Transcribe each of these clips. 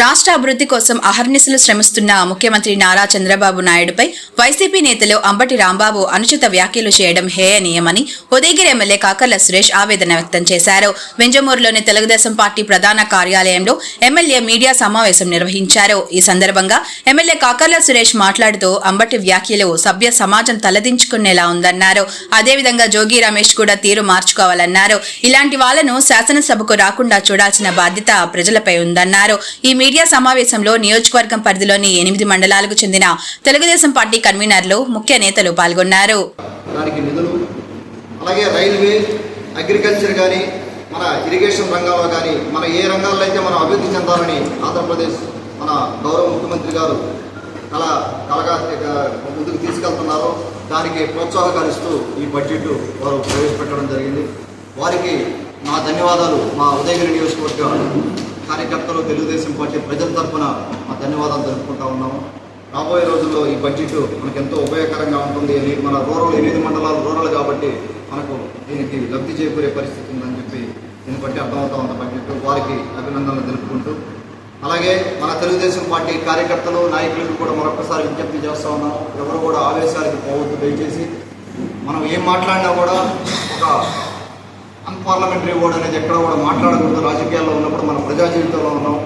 రాష్ట్ర అభివృద్ధి కోసం అహర్నిశలు శ్రమిస్తున్న ముఖ్యమంత్రి నారా చంద్రబాబు నాయుడుపై వైసీపీ నేతలు అంబటి రాంబాబు అనుచిత వ్యాఖ్యలు చేయడం హేయనీయమని ఉదయగిరి ఎమ్మెల్యే కాకర్ల సురేష్ ఆవేదన వ్యక్తం చేశారు. వెంజమూరులోని తెలుగుదేశం పార్టీ ప్రధాన కార్యాలయంలో ఎమ్మెల్యే మీడియా సమావేశం నిర్వహించారు. ఈ సందర్భంగా ఎమ్మెల్యే కాకర్ల సురేష్ మాట్లాడుతూ అంబటి వ్యాఖ్యలు సభ్య సమాజం తలదించుకునేలా ఉందన్నారు. అదేవిధంగా జోగి రమేష్ కూడా తీరు మార్చుకోవాలన్నారు. ఇలాంటి వాళ్ళను శాసనసభకు రాకుండా చూడాల్సిన బాధ్యత ప్రజలపై ఉందన్నారు. ఈ మీడియా సమావేశంలో నియోజకవర్గం పరిధిలోని ఎనిమిది మండలాలకు చెందిన తెలుగుదేశం పార్టీ కన్వీనర్లు ముఖ్య నేతలు పాల్గొన్నారు. దానికి నిధులు అలాగే రైల్వే అగ్రికల్చర్ కానీ మన ఇరిగేషన్ రంగంలో కానీ మన ఏ రంగాల్లో అయితే మనం అభివృద్ధి చెందాలని ఆంధ్రప్రదేశ్ మన గౌరవ ముఖ్యమంత్రి గారు కల కలగా ముందుకు తీసుకెళ్తున్నారో దానికి ప్రోత్సాహకాలు ఇస్తూ ఈ బడ్జెట్ వారు ప్రవేశపెట్టడం జరిగింది. వారికి నా ధన్యవాదాలు. మా ఉదయగిరి నియోజకవర్గ కార్యకర్తలు తెలుగుదేశం పార్టీ ప్రజల తరఫున మా ధన్యవాదాలు జరుపుకుంటా ఉన్నాము. రాబోయే రోజుల్లో ఈ బడ్జెట్ మనకు ఎంతో ఉపయోగకరంగా ఉంటుంది మన రూరల్ ఎనిమిది మండలాలు రూరల్ కాబట్టి మనకు దీనికి లబ్ధి చేకూరే పరిస్థితి ఉందని చెప్పి దీన్ని బట్టి అర్థమవుతా ఉన్న బడ్జెట్. వారికి అభినందనలు తెలుపుకుంటూ అలాగే మన తెలుగుదేశం పార్టీ కార్యకర్తలు నాయకులకు కూడా మరొకసారి విజ్ఞప్తి చేస్తూ ఉన్నాం. ఎవరు కూడా ఆవేశాలకు పోవద్దు. దయచేసి మనం ఏం మాట్లాడినా కూడా ఒక అన్పార్లమెంటరీ ఓడ్ అనేది ఎక్కడ కూడా మాట్లాడకూడదు. రాజకీయాల్లో ఉన్నప్పుడు మనం ప్రజా జీవితంలో ఉన్నాం.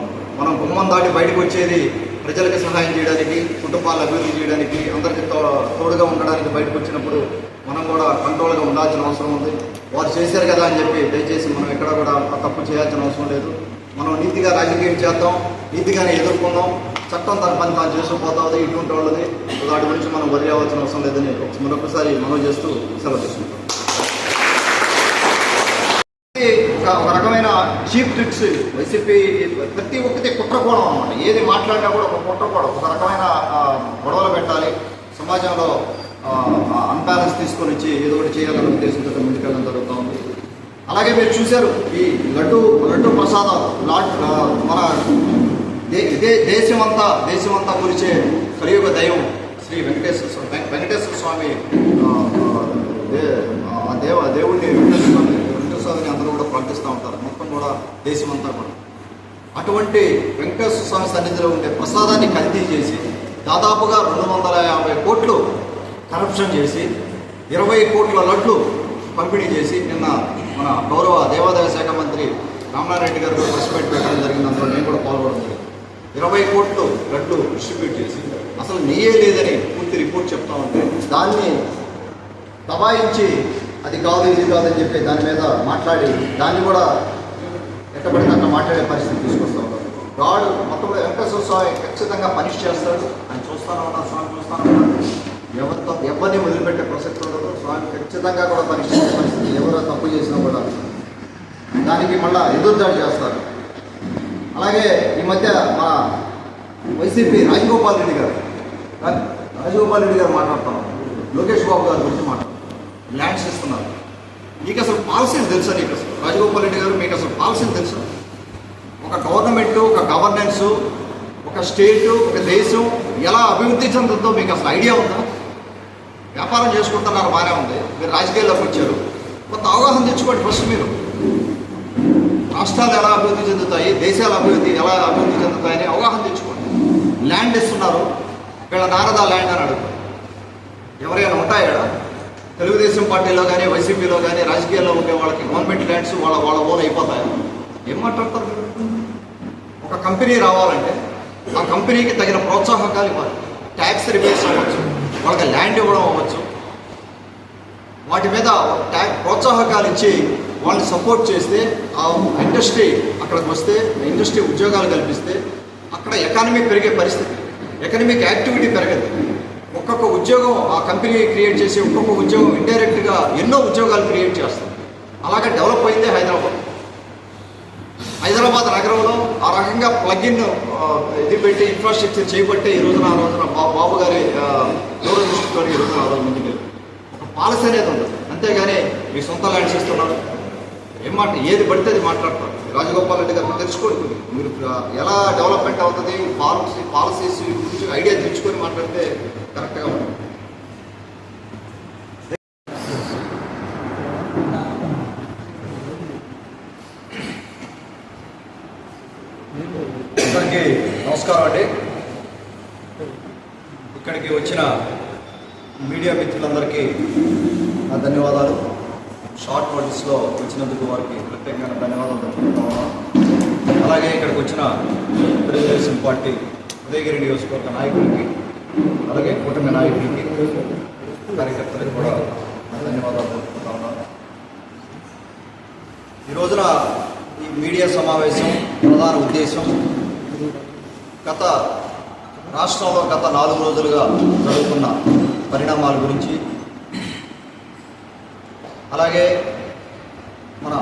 మనం గుమ్మం దాటి బయటకు వచ్చేది ప్రజలకు సహాయం చేయడానికి కుటుంబాలను అభివృద్ధి చేయడానికి అందరికీ తో- తోడుగా ఉండడానికి బయటకు వచ్చినప్పుడు మనం కూడా కంట్రోల్గా ఉండాల్సిన అవసరం ఉంది. వారు చేశారు కదా అని చెప్పి దయచేసి మనం ఎక్కడ కూడా తప్పు చేయాల్సిన అవసరం లేదు. మనం నీతిగా రాజకీయం చేద్దాం నీతిగానే ఎదుర్కొందాం. చట్టం తన పని తాను చేసుకుపోతుంది ఇటువంటి వాళ్ళది వాటి గురించి మనం వదిలేవాల్సిన అవసరం లేదని మరొకసారి మనం చేస్తూ సెలవు తీసుకుంటాం ఒక ఒక రకమైన చీప్ ట్రిక్స్ వైసీపీ ప్రతి ఒక్కటి కుట్రకోణం అనమాట ఏది మాట్లాడినా కూడా ఒక కుట్రకోణం ఒక రకమైన గొడవలు పెట్టాలి. సమాజంలో అన్బ్యాలెన్స్ తీసుకొని వచ్చి ఏదో ఒకటి చేయాలనే ఉద్దేశంతో ముందుకెళ్ళడం జరుగుతూ ఉంది. అలాగే మీరు చూశారు ఈ లడ్డు లడ్డు ప్రసాదం లాడ్ మన ఇదే దేశమంతా దేశమంతా గురిచే కలియుగ దైవం శ్రీ వెంకటేశ్వర స్వామి వెంకటేశ్వర స్వామి దే- దేవ దేవుడిని వెంకటేశ్వర స్వామి వెంకటేశ్వర అందరూ కూడా ప్రార్థిస్తూ ఉంటారు. మొత్తం కూడా దేశమంతా కూడా. అటువంటి వెంకటేశ్వర స్వామి సన్నిధిలో ఉండే ప్రసాదాన్ని కల్తీ చేసి దాదాపుగా రెండు వందల యాభై కోట్లు కరప్షన్ చేసి ఇరవై కోట్ల లడ్లు పంపిణీ చేసి నిన్న మన గౌరవ దేవాదాయ శాఖ మంత్రి రామారెడ్డి గారు ప్రెస్ మీట్ పెట్టడం జరిగింది. అందులో నేను కూడా పాల్గొనడం జరిగింది. ఇరవై కోట్లు లడ్లు డిస్ట్రిబ్యూట్ చేసి అసలు నీయే లేదని పూర్తి రిపోర్ట్ చెప్తా ఉంటే దాన్ని దబాయించి అది కాదు ఇది కాదని చెప్పి దాని మీద మాట్లాడి దాన్ని కూడా ఎట్టబడితే అట్లా మాట్లాడే పరిస్థితి తీసుకొస్తా. ఉంటారు గాడు మొత్తం కూడా వెంకటేశ్వర స్వామి ఖచ్చితంగా పనిష్ చేస్తాడు. అని చూస్తాను ఉన్నా స్వామి చూస్తాను ఉన్నా ఎవరితో ఎవరిని వదిలిపెట్టే ప్రసక్తి ఉండదు. స్వామి ఖచ్చితంగా కూడా పనిష్ చేసే పరిస్థితి ఎవరు తప్పు చేసినా కూడా దానికి మళ్ళా ఎదురుదాడి చేస్తారు. అలాగే ఈ మధ్య మా వైసీపీ రాజగోపాల్ రెడ్డి గారు రాజగోపాల్ రెడ్డి గారు మాట్లాడుతున్నాం. లోకేష్ బాబు గారి గురించి మాట్లాడుతున్నాం. ల్యాండ్స్ ఇస్తున్నారు మీకు అసలు పాలసీలు తెలుసా నీకు అసలు? రాజగోపాల్ రెడ్డి గారు మీకు అసలు పాలసీలు తెలుసా? ఒక గవర్నమెంట్ ఒక గవర్నెన్స్ ఒక స్టేట్ ఒక దేశం ఎలా అభివృద్ధి చెందుతుందో మీకు అసలు ఐడియా ఉందా? వ్యాపారం చేసుకుంటున్నారు బాగానే ఉంది. మీరు రాజకీయాల్లోకి వచ్చారు. కొంత అవగాహన తెచ్చుకోండి ఫస్ట్ మీరు. రాష్ట్రాలు ఎలా అభివృద్ధి చెందుతాయి దేశాల అభివృద్ధి ఎలా అభివృద్ధి చెందుతాయని అవగాహన తెచ్చుకోండి. ల్యాండ్ ఇస్తున్నారు. వీళ్ళ నారదా ల్యాండ్ అని అడుగుతారు ఎవరైనా ఉంటాయా తెలుగుదేశం పార్టీలో కానీ వైసీపీలో కానీ రాజకీయాల్లో ఉండే వాళ్ళకి గవర్నమెంట్ ల్యాండ్స్ వాళ్ళ వాళ్ళ ఓన్ అయిపోతాయి? ఏం మాట్లాడతారు ఒక కంపెనీ రావాలంటే ఆ కంపెనీకి తగిన ప్రోత్సాహకాలు ఇవ్వాలి. ట్యాక్స్ రిపేర్స్ అవ్వచ్చు వాళ్ళకి ల్యాండ్ ఇవ్వడం అవ్వచ్చు. వాటి మీద ట్యాక్ ప్రోత్సాహకాలు ఇచ్చి వాళ్ళని సపోర్ట్ చేస్తే ఆ ఇండస్ట్రీ అక్కడికి వస్తే ఇండస్ట్రీ ఉద్యోగాలు కల్పిస్తే అక్కడ ఎకానమీ పెరిగే పరిస్థితి ఎకనమిక్ యాక్టివిటీ పెరగదు. ఒక్కొక్క ఉద్యోగం ఆ కంపెనీ క్రియేట్ చేసి ఒక్కొక్క ఉద్యోగం ఇండైరెక్ట్గా ఎన్నో ఉద్యోగాలు క్రియేట్ చేస్తుంది. అలాగే డెవలప్ అయిందే హైదరాబాద్. హైదరాబాద్ నగరంలో ఆ రకంగా ప్లగిన్ ఇది పెట్టి ఇన్ఫ్రాస్ట్రక్చర్ చేయబట్టే ఈ రోజున ఆ రోజున బాబు గారి దూరదృష్టితో ఈ రోజున ఆ రోజు ముందుకు ఒక పాలసీ అనేది ఉండదు అంతేగాని మీ సొంత ల్యాండ్స్ ఇస్తున్నారు ఏం మాట ఏది పడితే అది మాట్లాడతారు. రాజగోపాల్ రెడ్డి గారు తెలుసుకోండి. మీరు ఎలా డెవలప్మెంట్ అవుతుంది పాలసీ పాలసీస్ గురించి ఐడియా తెచ్చుకొని మాట్లాడితే కరెక్ట్గా ఉంటుంది. అందరికీ నమస్కారం అండి. ఇక్కడికి వచ్చిన మీడియా మిత్రులందరికీ నా ధన్యవాదాలు. షార్ట్ నోటీస్లో వచ్చినందుకు వారికి ప్రత్యేకంగా ధన్యవాదాలు తెలుపుకుంటా ఉన్నాను అలాగే ఇక్కడికి వచ్చిన తెలుగుదేశం పార్టీ ఉదయగిరి నియోజకవర్గ నాయకులకి అలాగే కూటమి నాయకులకి కార్యకర్తలకు కూడా ధన్యవాదాలు తెలుపుకుంటా ఉన్నాను. ఈ రోజున ఈ మీడియా సమావేశం ప్రధాన ఉద్దేశం గత రాష్ట్రంలో గత నాలుగు రోజులుగా జరుగుతున్న పరిణామాల గురించి అలాగే మన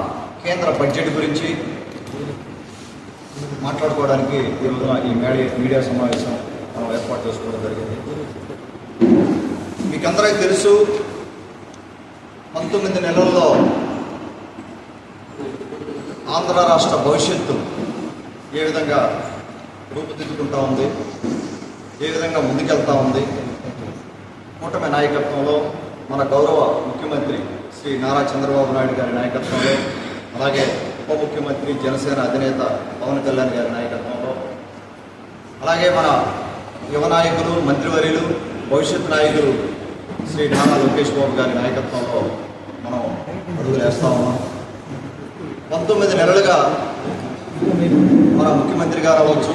కేంద్ర బడ్జెట్ గురించి మాట్లాడుకోవడానికి ఈ ఈ మీడియా మీడియా సమావేశం మనం ఏర్పాటు చేసుకోవడం జరిగింది. మీకందరికీ తెలుసు పంతొమ్మిది నెలల్లో ఆంధ్ర రాష్ట్ర భవిష్యత్తు ఏ విధంగా రూపుదిద్దుకుంటా ఉంది ఏ విధంగా ముందుకెళ్తా ఉంది. కూటమి నాయకత్వంలో మన గౌరవ ముఖ్యమంత్రి శ్రీ నారా చంద్రబాబు నాయుడు గారి నాయకత్వంలో అలాగే ఉప ముఖ్యమంత్రి జనసేన అధినేత పవన్ కళ్యాణ్ గారి నాయకత్వంలో అలాగే మన యువ నాయకులు మంత్రివర్యులు భవిష్యత్ నాయకులు శ్రీ నారా లోకేష్ బాబు గారి నాయకత్వంలో మనం అడుగులు వేస్తా ఉన్నాం. పంతొమ్మిది నెలలుగా మన ముఖ్యమంత్రి గారు అవ్వచ్చు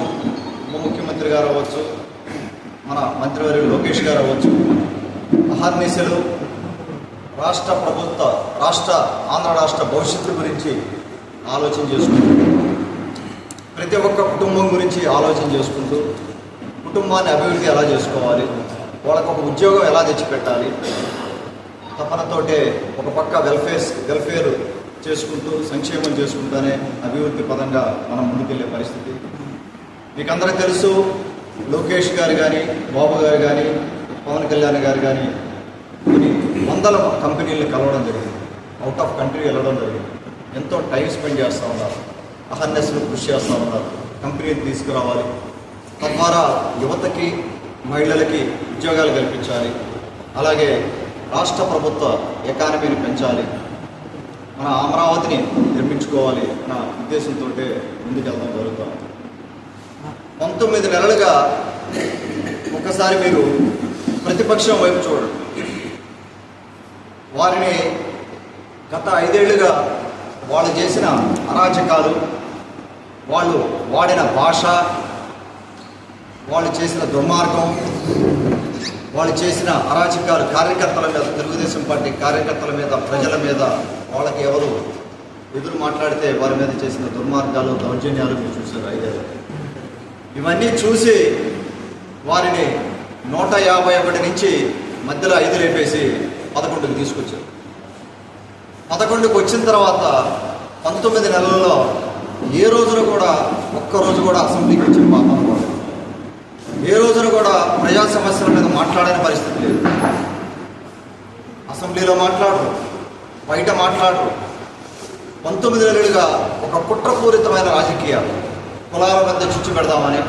ఉప ముఖ్యమంత్రి గారు అవ్వచ్చు మన మంత్రివర్యులు లోకేష్ గారు అవ్వచ్చు అహర్నిశలు రాష్ట్ర ప్రభుత్వ రాష్ట్ర ఆంధ్ర రాష్ట్ర భవిష్యత్తు గురించి ఆలోచన చేసుకుంటూ ప్రతి ఒక్క కుటుంబం గురించి ఆలోచన చేసుకుంటూ కుటుంబాన్ని అభివృద్ధి ఎలా చేసుకోవాలి వాళ్ళకు ఒక ఉద్యోగం ఎలా తెచ్చిపెట్టాలి తపనతోటే ఒక పక్క వెల్ఫేర్ వెల్ఫేర్ చేసుకుంటూ సంక్షేమం చేసుకుంటూనే అభివృద్ధి పదంగా మనం ముందుకెళ్ళే పరిస్థితి. మీకు అందరికీ తెలుసు లోకేష్ గారు కానీ బాబు గారు కానీ పవన్ కళ్యాణ్ గారు కానీ కొన్ని వందల కంపెనీలను కలవడం జరిగింది. అవుట్ ఆఫ్ కంట్రీ వెళ్ళడం జరిగింది. ఎంతో టైం స్పెండ్ చేస్తూ ఉన్నారు. అహర్నెస్లు కృషి చేస్తూ ఉన్నారు. కంపెనీని తీసుకురావాలి. తద్వారా యువతకి మహిళలకి ఉద్యోగాలు కల్పించాలి. అలాగే రాష్ట్ర ప్రభుత్వ ఎకానమీని పెంచాలి. మన అమరావతిని నిర్మించుకోవాలి నా ఉద్దేశంతో ముందుకెళ్ళడం జరుగుతాం పంతొమ్మిది నెలలుగా ఒక్కసారి మీరు ప్రతిపక్షం వైపు చూడండి. వారిని గత ఐదేళ్ళుగా వాళ్ళు చేసిన అరాచకాలు వాళ్ళు వాడిన భాష వాళ్ళు చేసిన దుర్మార్గం వాళ్ళు చేసిన అరాచకాలు కార్యకర్తల మీద తెలుగుదేశం పార్టీ కార్యకర్తల మీద ప్రజల మీద వాళ్ళకి ఎవరు ఎదురు మాట్లాడితే వారి మీద చేసిన దుర్మార్గాలు దౌర్జన్యాలు మీరు చూశారు ఐదేళ్ళు. ఇవన్నీ చూసి వారిని నూట యాభై ఒకటి నుంచి మధ్యలో ఐదు లేపేసి పదకొండుకి తీసుకొచ్చారు. పదకొండుకి వచ్చిన తర్వాత పంతొమ్మిది నెలల్లో ఏ రోజున కూడా ఒక్క రోజు కూడా అసెంబ్లీకి వచ్చిన పాపం కూడా ఏ రోజున కూడా ప్రజా సమస్యల మీద మాట్లాడని పరిస్థితి లేదు. అసెంబ్లీలో మాట్లాడరు బయట మాట్లాడరు. పంతొమ్మిది నెలలుగా ఒక కుట్రపూరితమైన రాజకీయాలు కులాల మధ్య చుచ్చు పెడదామని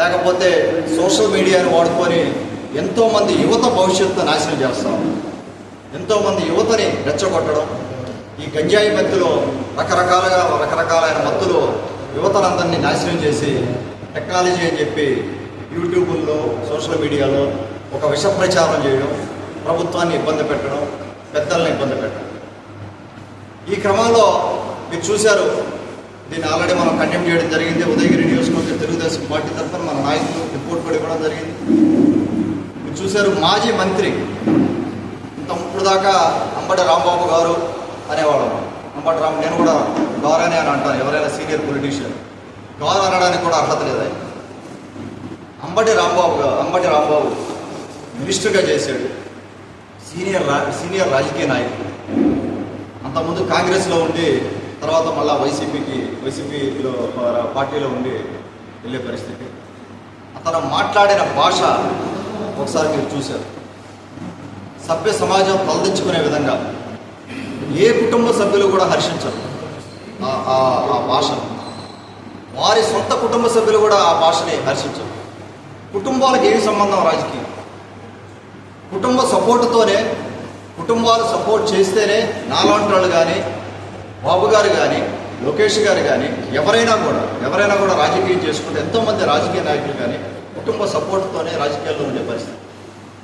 లేకపోతే సోషల్ మీడియాని వాడుకొని ఎంతోమంది యువత భవిష్యత్తు నాశనం చేస్తాం. ఎంతోమంది యువతని రెచ్చగొట్టడం ఈ గంజాయి మత్తులో రకరకాలుగా రకరకాలైన మత్తులో యువతనందరినీ నాశనం చేసి టెక్నాలజీ అని చెప్పి యూట్యూబుల్లో సోషల్ మీడియాలో ఒక విష ప్రచారం చేయడం ప్రభుత్వాన్ని ఇబ్బంది పెట్టడం పెద్దల్ని ఇబ్బంది పెట్టడం. ఈ క్రమంలో మీరు చూశారు దీన్ని ఆల్రెడీ మనం కండెమ్ చేయడం జరిగింది. ఉదయగిరి నియోజకవర్గ తెలుగుదేశం పార్టీ తరఫున మన నాయకులు రిపోర్ట్ కూడా ఇవ్వడం జరిగింది. మీరు చూశారు మాజీ మంత్రి ఇప్పుడు దాకా అంబటి రాంబాబు గారు అనేవాడు అంబటి రామ్ నేను కూడా గారనే అని అంటాను ఎవరైనా సీనియర్ పొలిటీషియన్. గారు అనడానికి కూడా అర్హత లేదా. అంబటి రాంబాబు అంబటి రాంబాబు మినిస్టర్గా చేశాడు. సీనియర్ రా సీనియర్ రాజకీయ నాయకుడు. అంతకుముందు కాంగ్రెస్లో ఉండి తర్వాత మళ్ళీ వైసీపీకి వైసీపీలో పార్టీలో ఉండి వెళ్ళే పరిస్థితి. అతను మాట్లాడిన భాష ఒకసారి మీరు చూశారు. సభ్య సమాజం తలదించుకునే విధంగా. ఏ కుటుంబ సభ్యులు కూడా హర్షించరు. ఆ- భాషను. వారి సొంత కుటుంబ సభ్యులు కూడా ఆ భాషని హర్షించరు. కుటుంబాలకు ఏమి సంబంధం రాజకీయం? కుటుంబ సపోర్టుతోనే కుటుంబాలు సపోర్ట్ చేస్తేనే నాలాంటి వాళ్ళు కానీ బాబు గారు కానీ లోకేష్ గారు కానీ ఎవరైనా కూడా ఎవరైనా కూడా రాజకీయం చేసుకుంటే ఎంతోమంది రాజకీయ నాయకులు కానీ కుటుంబ సపోర్ట్తోనే రాజకీయాల్లో ఉండే పరిస్థితి.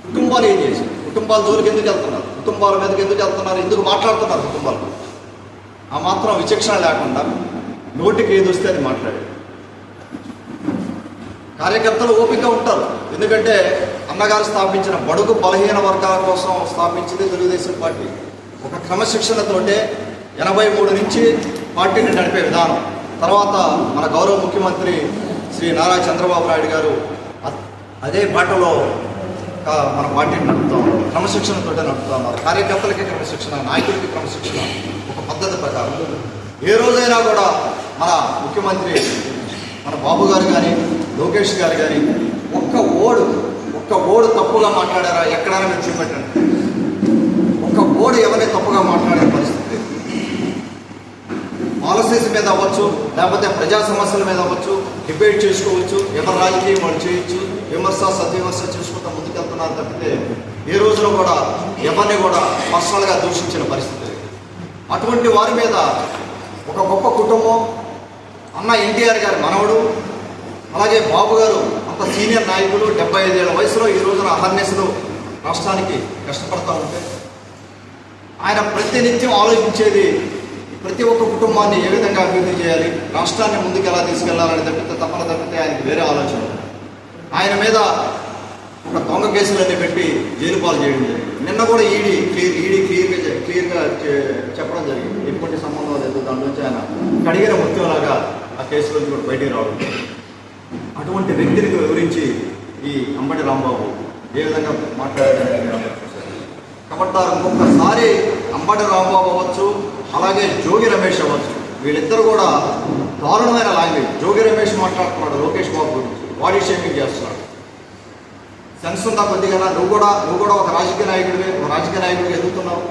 కుటుంబాలు ఏం చేసి కుటుంబాల జోలికి ఎందుకు వెళ్తున్నారు? కుటుంబాల మీదకి ఎందుకు వెళ్తున్నారు? ఎందుకు మాట్లాడుతున్నారు కుటుంబాలు? ఆ మాత్రం విచక్షణ లేకుండా నోటికి ఏది వస్తే అది మాట్లాడారు కార్యకర్తలు ఓపిక ఉంటారు. ఎందుకంటే అన్నగారు స్థాపించిన బడుగు బలహీన వర్గాల కోసం స్థాపించింది తెలుగుదేశం పార్టీ. ఒక క్రమశిక్షణతోటే ఎనభై మూడు నుంచి పార్టీని నడిపే విధానం. తర్వాత మన గౌరవ ముఖ్యమంత్రి శ్రీ నారా చంద్రబాబు నాయుడు గారు అదే బాటలో మన పార్టీని నడుపుతా ఉన్నారు. క్రమశిక్షణతో నడుపుతా ఉన్నారు. కార్యకర్తలకి క్రమశిక్షణ నాయకులకి క్రమశిక్షణ ఒక పద్ధతి ప్రకారం. ఏ రోజైనా కూడా మన ముఖ్యమంత్రి మన బాబు గారు కానీ లోకేష్ గారు కానీ ఒక్క ఓడు ఒక్క ఓడు తప్పుగా మాట్లాడారా? ఎక్కడైనా మీరు చూపెట్టండి. ఒక్క ఓడు ఎవరిని తప్పుగా మాట్లాడే పరిస్థితి? పాలసీస్ మీద అవ్వచ్చు లేకపోతే ప్రజా సమస్యల మీద అవ్వచ్చు డిబేట్ చేసుకోవచ్చు ఎవరి రాజకీయం వాళ్ళు చేయొచ్చు విమర్శ సద్విమర్శ చేసుకుంటూ ముందుకెళ్తున్నారు తప్పితే ఏ రోజులో కూడా ఎవరిని కూడా పర్సనల్గా దూషించిన పరిస్థితి అటువంటి వారి మీద ఒక గొప్ప కుటుంబం అన్న ఎన్టీఆర్ గారి మనవడు అలాగే బాబు గారు అంత సీనియర్ నాయకులు డెబ్బై ఐదేళ్ళ వయసులో ఈ రోజున అహర్నెస్లు రాష్ట్రానికి కష్టపడతా ఉంటే ఆయన ప్రతినిత్యం ఆలోచించేది ప్రతి ఒక్క కుటుంబాన్ని ఏ విధంగా అభివృద్ధి చేయాలి? రాష్ట్రాన్ని ముందుకు ఎలా తీసుకెళ్ళాలని తప్పితే తప్పన తప్పితే ఆయనకు వేరే ఆలోచన. ఆయన మీద ఒక దొంగ కేసులన్నీ పెట్టి జైలు పాలు చేయడం జరిగింది. నిన్న కూడా ఈడీ క్లియర్ ఈడీ క్లియర్గా క్లియర్గా చెప్పడం జరిగింది. ఎటువంటి సంబంధం లేదు. దాని నుంచి ఆయన కడిగిన ముత్యంలాగా ఆ కేసు నుంచి కూడా బయటికి రావడం అటువంటి వ్యక్తిని వివరించి ఈ అంబటి రాంబాబు ఏ విధంగా మాట్లాడారని కాబట్టి ఇంకొకసారి అంబటి రాంబాబు అవ్వచ్చు అలాగే జోగి రమేష్ అవ్వచ్చు. వీళ్ళిద్దరు కూడా దారుణమైన లాంగ్వేజ్. జోగి రమేష్ మాట్లాడుతున్నాడు లోకేష్ బాబు గురించి. బాడీ షేమింగ్ చేస్తున్నాడు. సెన్స్ ఉందా కొద్దిగా? నువ్వు కూడా నువ్వు కూడా ఒక రాజకీయ నాయకుడివే ఒక రాజకీయ నాయకుడికి ఎదుగుతున్నావు.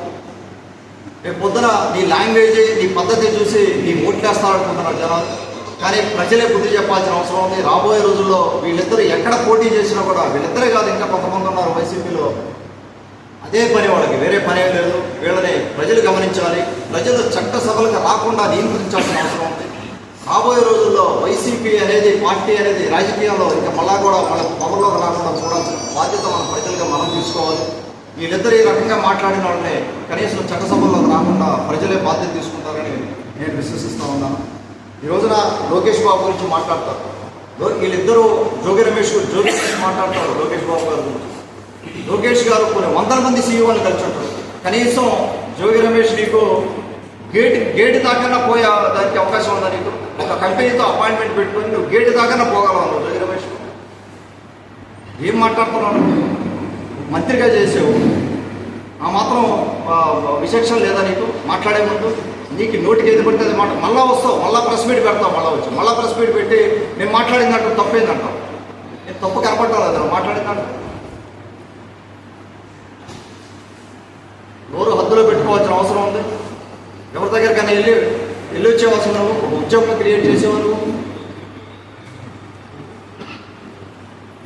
రేపు పొద్దున నీ లాంగ్వేజ్ నీ పద్ధతి చూసి నీ ఓట్లేస్తారనుకుంటున్నారు జనాలు. కానీ ప్రజలే బుద్ధి చెప్పాల్సిన అవసరం ఉంది. రాబోయే రోజుల్లో వీళ్ళిద్దరు ఎక్కడ పోటీ చేసినా కూడా వీళ్ళిద్దరే కాదు ఇంకా కొంతమంది ఉన్నారు వైసీపీలో. అదే పని వాళ్ళకి వేరే పని ఏం లేదు. వీళ్ళని ప్రజలు గమనించాలి. ప్రజలు చట్ట సభలకు రాకుండా నియంత్రించాల్సిన అవసరం ఉంది. రాబోయే రోజుల్లో వైసీపీ అనేది పార్టీ అనేది రాజకీయంలో ఇంకా మళ్ళా కూడా వాళ్ళ పవర్లోకి రాకుండా చూడాల్సిన బాధ్యత మన ప్రజలుగా మనం తీసుకోవాలి. వీళ్ళిద్దరు ఈ రకంగా మాట్లాడిన వాళ్ళని కనీసం చట్టసభల్లోకి రాకుండా ప్రజలే బాధ్యత తీసుకుంటారని నేను విశ్వసిస్తూ ఉన్నాను. ఈ రోజున లోకేష్ బాబు గురించి మాట్లాడతారు. వీళ్ళిద్దరూ జోగి రమేష్ జోగి రమేష్ మాట్లాడతారు లోకేష్ బాబు గారి గురించి. లోకేష్ గారు కొన్ని వందల మంది సీఈఓని కలిసి ఉంటారు కనీసం జోగి రమేష్ నీకు గేట్ గేట్ దాకా పోయే దానికి అవకాశం ఉందా నీకు? ఒక కంపెనీతో అపాయింట్మెంట్ పెట్టుకొని నువ్వు గేట్ దాకా పోగలవు జోగి రమేష్? ఏం మాట్లాడుతున్నావు? మంత్రిగా చేసావు. ఆ మాత్రం విశేషం లేదా నీకు? మాట్లాడే ముందు నీకు నోటికి ఏది పడితే అది మాట మళ్ళా వస్తావు మళ్ళా ప్రెస్ మీట్ పెడతావు మళ్ళా వచ్చి. మళ్ళా ప్రెస్ మీట్ పెట్టి నేను మాట్లాడిందంటూ తప్పేందంటావు నేను తప్పు కనపడతావు లేదా నువ్వు నోరు హద్దులో పెట్టుకోవాల్సిన అవసరం ఉంది. ఎవరి దగ్గరికైనా వెళ్ళి వెళ్ళి వచ్చేవాల్సిన ఒక ఉద్యోగం క్రియేట్ చేసేవారు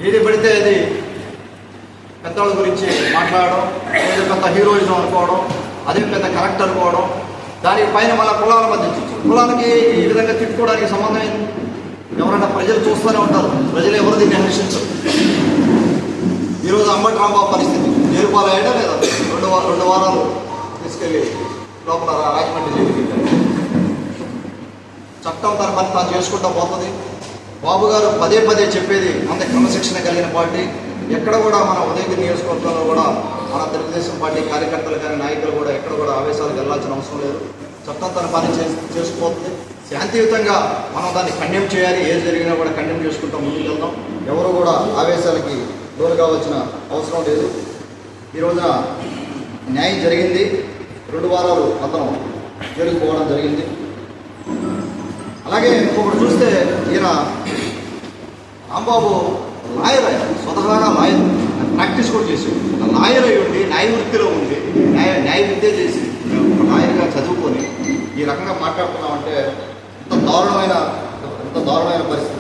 ఏది పడితే అది పెద్దవాళ్ళ గురించి మాట్లాడడం ఏదో పెద్ద హీరోయిజం అనుకోవడం అదే పెద్ద కరెక్ట్ అనుకోవడం దానిపైన పైన మళ్ళీ కులాల మధ్య కులానికి కులాలకి ఈ విధంగా తిట్టుకోవడానికి సంబంధం ఏంది ఎవరైనా ప్రజలు చూస్తూనే ఉంటారు. ప్రజలు ఎవరు దీన్ని హర్షించరు ఈరోజు అంబటి రాంబాబు పరిస్థితి. జైలు లేదా? రెండు రెండు వారాలు. తీసుకెళ్ళి లోపల రాజమండ్రి జైలుకి చట్టం తన పని తాను చేసుకుంటూ పోతుంది. బాబు గారు పదే పదే చెప్పేది అంత క్రమశిక్షణ కలిగిన పార్టీ. ఎక్కడ కూడా మన ఉదయగిరి నియోజకవర్గంలో కూడా మన తెలుగుదేశం పార్టీ కార్యకర్తలు కానీ నాయకులు కూడా ఎక్కడ కూడా ఆవేశాలకు వెళ్ళాల్సిన అవసరం లేదు. చట్టం తన పని చేసి చేసుకుపోతుంది. శాంతియుతంగా మనం దాన్ని కండెమ్ చేయాలి. ఏది జరిగినా కూడా కండెమ్ చేసుకుంటాం ముందుకు వెళ్దాం ఎవరు కూడా ఆవేశాలకి లోను కావాల్సిన అవసరం లేదు. ఈ రోజున న్యాయం జరిగింది. రెండు వారాలు అతను జైలుకు పోవడం జరిగింది. అలాగే ఇంకొకటి చూస్తే ఈయన రాంబాబు లాయర్ ఆయన స్వతహాగా లాయర్ ప్రాక్టీస్ కూడా చేసి ఒక లాయర్ అయి ఉండి న్యాయ వృత్తిలో ఉండి న్యాయ న్యాయ విద్య చేసి ఒక లాయర్గా చదువుకొని ఈ రకంగా మాట్లాడుతున్నామంటే ఎంత దారుణమైన ఎంత దారుణమైన పరిస్థితి.